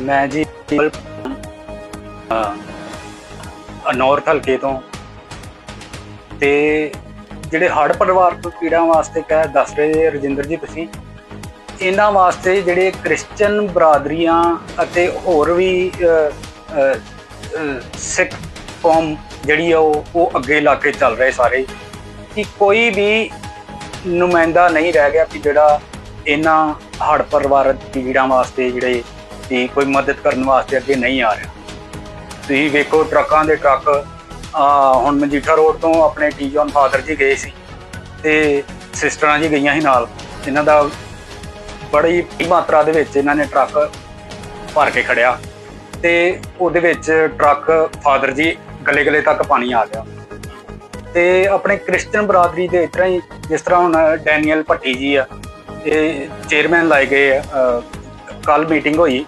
ਮੈਂ ਜੀ ਨੌਰਥ ਹਲਕੇ ਤੋਂ। ਤੇ ਜਿਹੜੇ ਹੜ੍ਹ ਪਰਿਵਾਰ ਤੋਂ ਪੀੜਾਂ ਵਾਸਤੇ ਕਹਿ ਦੱਸ ਰਹੇ ਰਜਿੰਦਰ ਜੀ ਤੁਸੀਂ, ਇਹਨਾਂ ਵਾਸਤੇ ਜਿਹੜੇ ਕ੍ਰਿਸਚੀਅਨ ਬਰਾਦਰੀਆਂ ਅਤੇ ਹੋਰ ਵੀ ਸਿੱਖ ਕੌਮ ਜਿਹੜੀ ਆ ਉਹ ਉਹ ਅੱਗੇ ਲਾ ਕੇ ਚੱਲ ਰਹੇ ਸਾਰੇ। ਕਿ ਕੋਈ ਵੀ ਨੁਮਾਇੰਦਾ ਨਹੀਂ ਰਹਿ ਗਿਆ ਕਿ ਜਿਹੜਾ ਇਹਨਾਂ ਹੜ੍ਹ ਪਰਿਵਾਰ ਪੀੜਾਂ ਵਾਸਤੇ, ਜਿਹੜੇ ਵੀ ਕੋਈ ਮਦਦ ਕਰਨ ਵਾਸਤੇ ਅੱਗੇ ਨਹੀਂ ਆ ਰਿਹਾ। ਤੁਸੀਂ ਵੇਖੋ ਟਰੱਕਾਂ ਦੇ ਟਰੱਕ ਹੁਣ ਮਜੀਠਾ ਰੋਡ ਤੋਂ ਆਪਣੇ ਟੀ ਜੌਨ ਫਾਦਰ ਜੀ ਗਏ ਸੀ ਤੇ ਸਿਸਟਰਾਂ ਜੀ ਗਈਆਂ ਸੀ ਨਾਲ। ਇਹਨਾਂ ਦਾ ਬੜੀ ਮਾਤਰਾ ਦੇ ਵਿੱਚ ਇਹਨਾਂ ਨੇ ਟਰੱਕ ਭਰ ਕੇ ਖੜਿਆ ਤੇ ਉਹਦੇ ਵਿੱਚ ਟਰੱਕ ਫਾਦਰ ਜੀ ਗਲੇ ਗਲੇ ਤੱਕ ਪਾਣੀ ਆ ਗਿਆ। ਤੇ ਆਪਣੇ ਕ੍ਰਿਸਚੀਅਨ ਬਰਾਦਰੀ ਦੇ ਇਸ ਹੀ ਜਿਸ ਤਰ੍ਹਾਂ ਹੁਣ ਡੈਨੀਅਲ ਭੱਟੀ ਜੀ ਆ ਇਹ ਚੇਅਰਮੈਨ ਲਾਏ ਗਏ ਆ ਕੱਲ ਮੀਟਿੰਗ ਹੋਈ।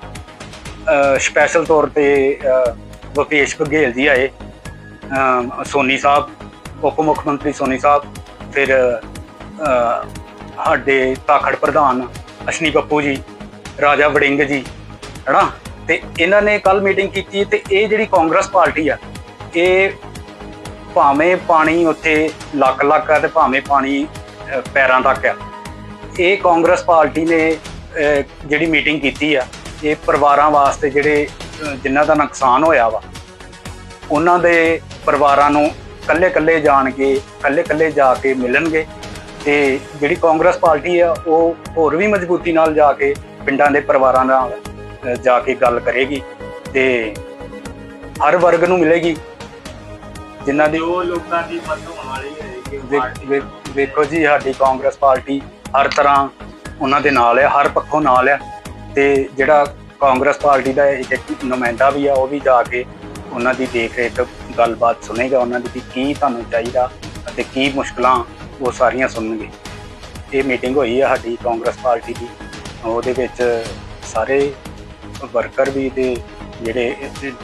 ਸਪੈਸ਼ਲ ਤੌਰ ਤੇ ਅ, ਵਕੇਸ਼ ਬਘੇਲ ਜੀ ਆਏ। ਸੋਨੀ ਸਾਹਿਬ ਉਪ ਮੁੱਖ ਮੰਤਰੀ ਸੋਨੀ ਸਾਹਿਬ ਫਿਰ ਸਾਡੇ ਤਾਖੜ ਪ੍ਰਧਾਨ ਅਸ਼ਨੀ ਪੱਪੂ ਜੀ ਰਾਜਾ ਵੜਿੰਗ ਜੀ ਹਨਾ? ਤੇ ਇਹਨਾਂ ਨੇ ਕੱਲ ਮੀਟਿੰਗ ਕੀਤੀ ਤੇ ਇਹ ਜਿਹੜੀ ਕਾਂਗਰਸ ਪਾਰਟੀ ਆ ਇਹ ਭਾਵੇਂ ਪਾਣੀ ਉੱਥੇ ਲੱਕ ਲੱਕ ਆ ਤੇ ਭਾਵੇਂ ਪਾਣੀ ਪੈਰਾਂ ਤੱਕ ਆ। ਇਹ ਕਾਂਗਰਸ ਪਾਰਟੀ ਨੇ ਜਿਹੜੀ ਮੀਟਿੰਗ ਕੀਤੀ ਆ, ਇਹ ਪਰਿਵਾਰਾਂ ਵਾਸਤੇ ਜਿਹੜੇ ਜਿਨ੍ਹਾਂ ਦਾ ਨੁਕਸਾਨ ਹੋਇਆ ਵਾ, ਉਹਨਾਂ ਦੇ ਪਰਿਵਾਰਾਂ ਨੂੰ ਕੱਲੇ ਕੱਲੇ ਜਾਣਗੇ ਕੱਲੇ ਕੱਲੇ ਜਾ ਕੇ ਮਿਲਣਗੇ ਤੇ ਜਿਹੜੀ ਕਾਂਗਰਸ ਪਾਰਟੀ ਆ, ਉਹ ਹੋਰ ਵੀ ਮਜ਼ਬੂਤੀ ਨਾਲ ਜਾ ਕੇ ਪਿੰਡਾਂ ਦੇ ਪਰਿਵਾਰਾਂ ਨਾਲ ਜਾ ਕੇ ਗੱਲ ਕਰੇਗੀ ਤੇ ਹਰ ਵਰਗ ਨੂੰ ਮਿਲੇਗੀ। ਜਿਨ੍ਹਾਂ ਦੀ ਜੋ ਲੋਕਾਂ ਦੀ ਮਦਦ ਹੋਣ ਵਾਲੀ ਹੈ ਕਿ ਵੇਖ- ਜੀ ਸਾਡੀ ਕਾਂਗਰਸ ਪਾਰਟੀ ਹਰ ਤਰ੍ਹਾਂ ਉਹਨਾਂ ਦੇ ਨਾਲ ਹੈ ਹਰ ਪੱਖੋਂ ਨਾਲ ਹੈ ਤੇ ਜਿਹੜਾ ਕਾਂਗਰਸ ਪਾਰਟੀ ਦਾ ਇੱਕ ਇੱਕ ਨੁਮਾਇੰਦਾ ਵੀ ਆ ਉਹ ਵੀ ਜਾ ਕੇ ਉਹਨਾਂ ਦੀ ਦੇਖ ਰੇਖ ਗੱਲਬਾਤ ਸੁਣੇਗਾ ਉਹਨਾਂ ਦੀ ਵੀ ਕੀ ਤੁਹਾਨੂੰ ਚਾਹੀਦਾ ਅਤੇ ਕੀ ਮੁਸ਼ਕਲਾਂ ਉਹ ਸਾਰੀਆਂ ਸੁਣਨਗੇ। ਇਹ ਮੀਟਿੰਗ ਹੋਈ ਹੈ ਸਾਡੀ ਕਾਂਗਰਸ ਪਾਰਟੀ ਦੀ ਉਹਦੇ ਵਿੱਚ ਸਾਰੇ ਵਰਕਰ ਵੀ ਤੇ ਜਿਹੜੇ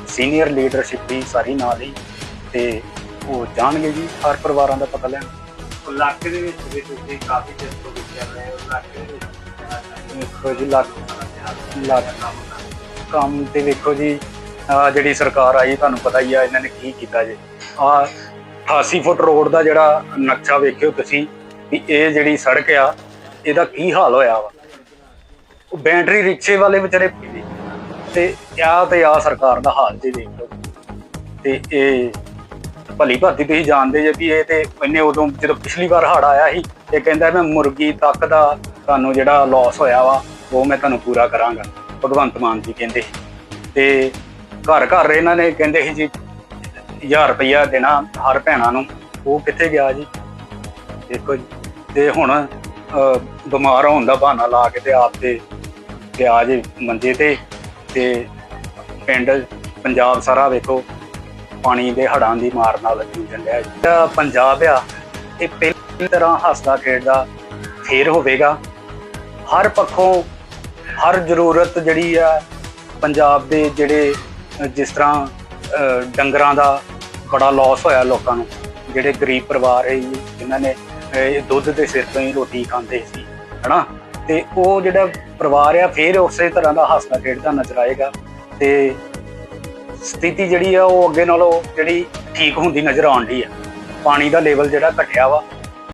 ਸੀਨੀਅਰ ਲੀਡਰਸ਼ਿਪ ਵੀ ਸਾਰੀ ਨਾਲ ਹੀ ਤੇ ਉਹ ਜਾਣਗੇ ਜੀ ਹਰ ਪਰਿਵਾਰਾਂ ਦਾ ਪਤਾ ਲੈਣ। ਇਲਾਕੇ ਦੇ ਵਿੱਚ ਵੀ ਤੁਸੀਂ ਕਾਫੀ ਚਿਰ ਤੋਂ ਵਿਚਰ ਰਹੇ ਹੋ ਇਲਾਕੇ ਦੇ ਵਿੱਚ ਵੇਖੋ ਜੀ ਲੱਗ ਲੱਗ ਕੰਮ ਤੇ ਵੇਖੋ ਜੀ ਜਿਹੜੀ ਸਰਕਾਰ ਆਈ ਤੁਹਾਨੂੰ ਪਤਾ ਹੀ ਆ ਇਹਨਾਂ ਨੇ ਕੀ ਕੀਤਾ ਜੀ। ਆ 88 ਫੁੱਟ ਰੋਡ ਦਾ ਜਿਹੜਾ ਨਕਸ਼ਾ ਵੇਖਿਓ ਤੁਸੀਂ ਵੀ ਇਹ ਜਿਹੜੀ ਸੜਕ ਆ ਇਹਦਾ ਕੀ ਹਾਲ ਹੋਇਆ ਵਾ? ਉਹ ਬੈਟਰੀ ਰਿਕਸ਼ੇ ਵਾਲੇ ਵਿਚਾਰੇ ਤੇ ਆ ਤੇ ਆ ਸਰਕਾਰ ਦਾ ਹਾਲ ਜੀ ਦੇਖੋ। ਤੇ ਇਹ ਭਲੀ ਭਾਤੀ ਤੁਸੀਂ ਜਾਣਦੇ ਜੇ ਵੀ ਇਹ ਤੇ ਇਹਨੇ ਉਦੋਂ ਜਦੋਂ ਪਿਛਲੀ ਵਾਰ ਹੜ ਆਇਆ ਸੀ, ਇਹ ਕਹਿੰਦਾ ਮੈਂ ਮੁਰਗੀ ਤੱਕ ਦਾ ਤੁਹਾਨੂੰ ਜਿਹੜਾ ਲਾਸ ਹੋਇਆ ਵਾ, ਉਹ ਮੈਂ ਤੁਹਾਨੂੰ ਪੂਰਾ ਕਰਾਂਗਾ, ਭਗਵੰਤ ਮਾਨ ਜੀ ਕਹਿੰਦੇ ਸੀ। ਤੇ ਘਰ ਘਰ ਇਹਨਾਂ ਨੇ ਕਹਿੰਦੇ ਸੀ ਜੀ 1000 ਰੁਪਇਆ ਦੇਣਾ ਹਰ ਭੈਣਾਂ ਨੂੰ, ਉਹ ਕਿੱਥੇ ਗਿਆ ਜੀ ਦੇਖੋ ਜੀ, ਤੇ ਹੁਣ ਬਿਮਾਰ ਹੋਣ ਦਾ ਬਹਾਨਾ ਲਾ ਕੇ ਤੇ ਆਪ ਤੇ ਤੇ ਆ ਜੇ ਮੰਜੇ ਤੇ ਤੇ ਪਿੰਡ ਪੰਜਾਬ ਸਾਰਾ ਵੇਖੋ ਪਾਣੀ ਦੇ ਹੜਾਂ ਦੀ ਮਾਰ ਨਾਲ ਜੂਝਣ ਰਿਹਾ ਜਿਹੜਾ ਪੰਜਾਬ ਆ ਇਹ ਪਹਿਲੀ ਤਰ੍ਹਾਂ ਹੱਸਦਾ ਖੇਡਦਾ ਫੇਰ ਹੋਵੇਗਾ। ਹਰ ਪੱਖੋਂ ਹਰ ਜ਼ਰੂਰਤ ਜਿਹੜੀ ਆ ਪੰਜਾਬ ਦੇ ਜਿਹੜੇ ਜਿਸ ਤਰ੍ਹਾਂ ਡੰਗਰਾਂ ਦਾ ਬੜਾ ਲਾਸ ਹੋਇਆ ਲੋਕਾਂ ਨੂੰ। ਜਿਹੜੇ ਗਰੀਬ ਪਰਿਵਾਰ ਹੈ ਜੀ, ਜਿਨ੍ਹਾਂ ਨੇ ਦੁੱਧ ਦੇ ਸਿਰ ਤੋਂ ਹੀ ਰੋਟੀ ਖਾਂਦੇ ਸੀ ਹਨਾ? ਤੇ ਉਹ ਜਿਹੜਾ ਪਰਿਵਾਰ ਆ ਫੇਰ ਉਸੇ ਤਰ੍ਹਾਂ ਦਾ ਹੱਸਦਾ ਖੇਡਦਾ ਨਜ਼ਰ ਆਏਗਾ। ਤੇ ਸਥਿਤੀ ਜਿਹੜੀ ਆ ਉਹ ਅੱਗੇ ਨਾਲੋਂ ਜਿਹੜੀ ਠੀਕ ਹੁੰਦੀ ਨਜ਼ਰ ਆਉਣ ਦੀ ਆ। ਪਾਣੀ ਦਾ ਲੈਵਲ ਜਿਹੜਾ ਘਟਿਆ ਵਾ